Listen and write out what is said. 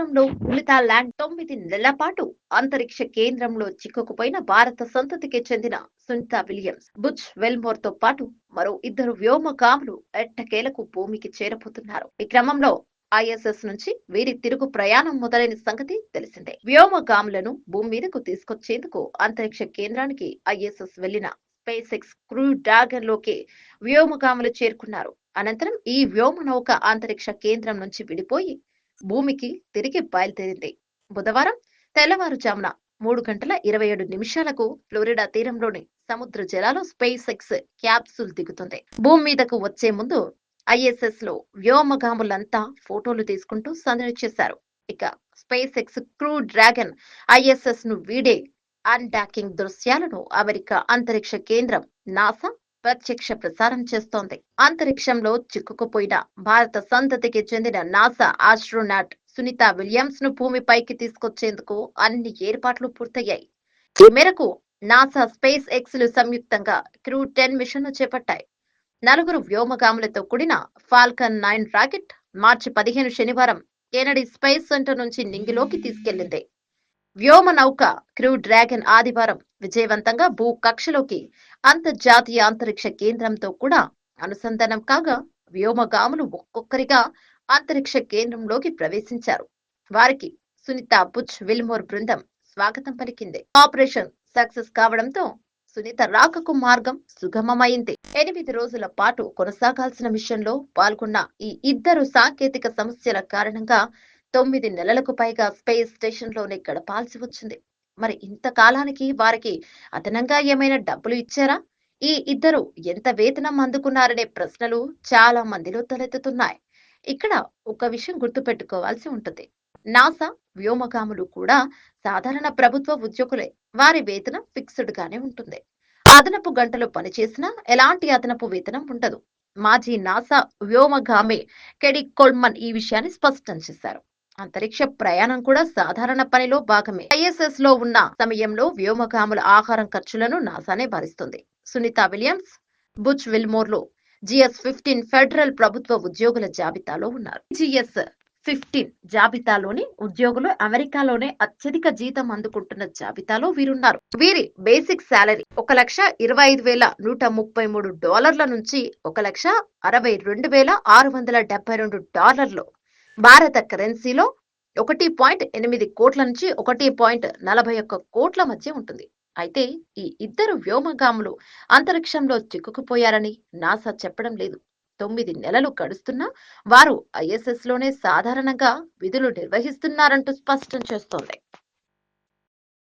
సముద్రంలో ఉలితా ల్యాండ్ తొమ్మిది నెలల పాటు అంతరిక్ష కేంద్రంలో చిక్కుకుపోయిన భారత సంతతికి చెందిన సునీత విలియమ్స్ బుచ్ వెల్మోర్తో పాటు మరో ఇద్దరు వ్యోమగాములు ఎట్టకేలకు భూమికి చేరబోతున్నారు. ఈ క్రమంలో ఐఎస్ఎస్ నుంచి వీరి తిరుగు ప్రయాణం మొదలైన సంగతి తెలిసిందే. వ్యోమగాములను భూమి మీదకు తీసుకొచ్చేందుకు అంతరిక్ష కేంద్రానికి ఐఎస్ఎస్ వెళ్ళిన స్పేస్ ఎక్స్ క్రూ డ్రాగన్లోకి వ్యోమగాములు చేరుకున్నారు. అనంతరం ఈ వ్యోమ నౌక అంతరిక్ష కేంద్రం నుంచి విడిపోయి భూమికి తిరిగి బయలుదేరింది. బుధవారం తెల్లవారుజామున మూడు గంటల ఇరవై ఏడు నిమిషాలకు ఫ్లోరిడా తీరంలోని సముద్ర జలాలు స్పేస్ ఎక్స్ క్యాప్సూల్ దిగుతుంది. భూమి మీదకు వచ్చే ముందు ఐఎస్ఎస్లో వ్యోమగాములంతా ఫోటోలు తీసుకుంటూ సందడి చేశారు. ఇక స్పేస్ ఎక్స్ క్రూ డ్రాగన్ ఐఎస్ఎస్ను వీడే అన్డాకింగ్ దృశ్యాలను అమెరికా అంతరిక్ష కేంద్రం నాసా ప్రత్యక్ష ప్రసారం చేస్తోంది. అంతరిక్షంలో చిక్కుకుపోయిన భారత సంతతికి చెందిన నాసా ఆస్ట్రోనాట్ సునీత విలియమ్స్ను భూమిపైకి తీసుకొచ్చేందుకు అన్ని ఏర్పాట్లు పూర్తయ్యాయి. ఈ మేరకు నాసా స్పేస్ ఎక్స్లు సంయుక్తంగా క్రూ టెన్ మిషన్ను చేపట్టాయి. నలుగురు వ్యోమగాములతో కూడిన ఫాల్కన్ నైన్ రాకెట్ మార్చి పదిహేను శనివారం కెనడీ స్పేస్ సెంటర్ నుంచి నింగిలోకి తీసుకెళ్ళింది. వ్యోమ నౌక క్రూ డ్రాగన్ ఆదివారం విజయవంతంగా భూ కక్షలోకి అంతర్జాతీయ అంతరిక్ష కేంద్రంతో కూడా అనుసంధానం కాగా వ్యోమగాములు ఒక్కొక్కరిగా అంతరిక్ష కేంద్రంలోకి ప్రవేశించారు. వారికి సునీత బుచ్ విల్మోర్ బృందం స్వాగతం పలికింది. ఆపరేషన్ సక్సెస్ కావడంతో సునీత రాకకు మార్గం సుగమమైంది. ఎనిమిది రోజుల పాటు కొనసాగాల్సిన మిషన్లో పాల్గొన్న ఈ ఇద్దరు సాంకేతిక సమస్యల కారణంగా తొమ్మిది నెలలకు పైగా స్పేస్ స్టేషన్లోనే గడపాల్సి వచ్చింది. మరి ఇంతకాలానికి వారికి అదనంగా ఏమైనా డబ్బులు ఇచ్చారా? ఈ ఇద్దరు ఎంత వేతనం అందుకున్నారనే ప్రశ్నలు చాలా మందిలో తలెత్తుతున్నాయి. ఇక్కడ ఒక విషయం గుర్తుపెట్టుకోవాల్సి ఉంటుంది. నాసా వ్యోమగాములు కూడా సాధారణ ప్రభుత్వ ఉద్యోగులే. వారి వేతనం ఫిక్స్డ్ గానే ఉంటుంది. అదనపు గంటలు పనిచేసినా ఎలాంటి అదనపు వేతనం ఉండదు. మాజీ నాసా వ్యోమగామి కెడి కొల్మన్ ఈ విషయాన్ని స్పష్టం చేశారు. అంతరిక్ష ప్రయాణం కూడా సాధారణ పనిలో భాగమే. ఐఎస్ఎస్లో ఉన్న సమయంలో వ్యోమగాముల ఆహారం ఖర్చులను నాసానే భరిస్తుంది. సునీత విలియమ్స్ బుచ్ విల్మోర్లో జిఎస్ ఫిఫ్టీన్ ఫెడరల్ ప్రభుత్వ ఉద్యోగుల జాబితాలో ఉన్నారు. జిఎస్ ఫిఫ్టీన్ జాబితాలోని ఉద్యోగులు అమెరికాలోనే అత్యధిక జీతం అందుకుంటున్న జాబితాలో వీరున్నారు. వీరి బేసిక్ శాలరీ ఒక లక్ష ఇరవై ఐదు వేల నూట ముప్పై మూడు డాలర్ల నుంచి ఒక లక్ష అరవై రెండు వేల ఆరు వందల డెబ్బై రెండు డాలర్లు భారత కరెన్సీలో ఒకటి పాయింట్ ఎనిమిది కోట్ల నుంచి ఒకటి పాయింట్ నలభై ఒక్క కోట్ల మధ్య ఉంటుంది. అయితే ఈ ఇద్దరు వ్యోమగాములు అంతరిక్షంలో చిక్కుకుపోయారని నాసా చెప్పడం లేదు. తొమ్మిది నెలలు గడుస్తున్నా వారు ఐఎస్ఎస్లోనే సాధారణంగా విధులు నిర్వహిస్తున్నారంటూ స్పష్టం చేస్తోంది.